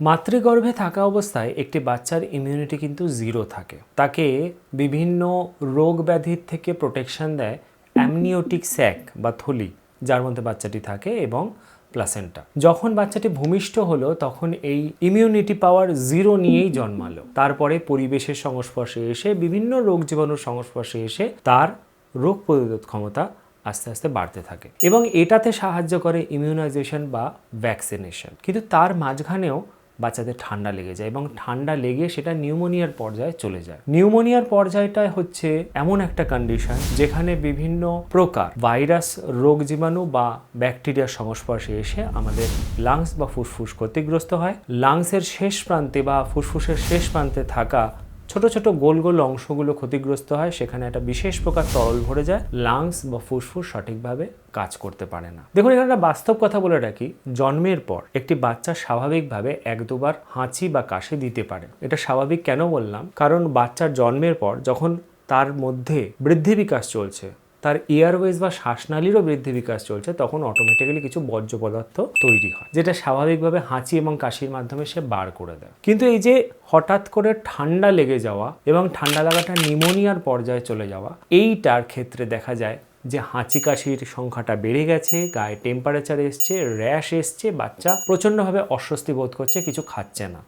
মাতৃগর্ভে থাকা অবস্থায় একটি বাচ্চার ইমিউনিটি কিন্তু জিরো থাকে। তাকে বিভিন্ন রোগ ব্যাধির থেকে প্রোটেকশন দেয় অ্যামনিওটিক স্যাক বা থলি, যার মধ্যে বাচ্চাটি থাকে এবং প্লাসেন্টা যখন বাচ্চাটি ভূমিষ্ঠ হলো, তখন এই ইমিউনিটি পাওয়ার জিরো নিয়েই জন্মালো। তারপরে পরিবেশের সংস্পর্শে এসে, বিভিন্ন রোগ জীবাণুর সংস্পর্শে এসে তার রোগ প্রতিরোধ ক্ষমতা আস্তে আস্তে বাড়তে থাকে। এবং এটাতে সাহায্য করে ইমিউনাইজেশন বা ভ্যাকসিনেশন কিন্তু তার মাঝখানেও বাচ্চাদের ঠান্ডা লেগে যায় এবং ঠান্ডা লেগে সেটা নিউমোনিয়ার পর্যায়ে চলে যায়। নিউমোনিয়ার পর্যায়টা হচ্ছে এমন একটা কন্ডিশন যেখানে বিভিন্ন প্রকার ভাইরাস, রোগ জীবাণু বা ব্যাকটেরিয়ার সংস্পর্শে এসে আমাদের লাংস বা ফুসফুস ক্ষতিগ্রস্ত হয়। লাংসের শেষ প্রান্তে বা ফুসফুসের শেষ প্রান্তে থাকা ছোট ছোট গোল গোল অংশগুলো ক্ষতিগ্রস্ত হয়, সেখানে একটা বিশেষ প্রকার তরল ভরে যায়, লাংস বা ফুসফুস সঠিকভাবে কাজ করতে পারে না। দেখুন, এখানে একটা বাস্তব কথা বলে রাখি, জন্মের পর একটি বাচ্চা স্বাভাবিকভাবে এক দুবার হাঁচি বা কাশি দিতে পারে। এটা স্বাভাবিক কেন বললাম? কারণ বাচ্চার জন্মের পর যখন তার মধ্যে বৃদ্ধি বিকাশ চলছে তার এয়ারওয়েজ বা শ্বাসনালীরও বৃদ্ধি বিকাশ চলছে, তখন অটোমেটিক্যালি কিছু বর্জ্য পদার্থ তৈরি হয়, যেটা স্বাভাবিকভাবে হাঁচি এবং কাশির মাধ্যমে সে বার করে দেয়। কিন্তু এই যে হঠাৎ করে ঠান্ডা লেগে যাওয়া এবং ঠান্ডা লাগাটা নিমোনিয়ার পর্যায়ে চলে যাওয়া, এইটার ক্ষেত্রে দেখা যায় যে হাঁচি কাশির সংখ্যাটা বেড়ে গেছে, গায়ে টেম্পারেচার এসছে র্যাশ এসছে, বাচ্চা প্রচণ্ডভাবে অস্বস্তি বোধ করছে, কিছু খাচ্ছে না।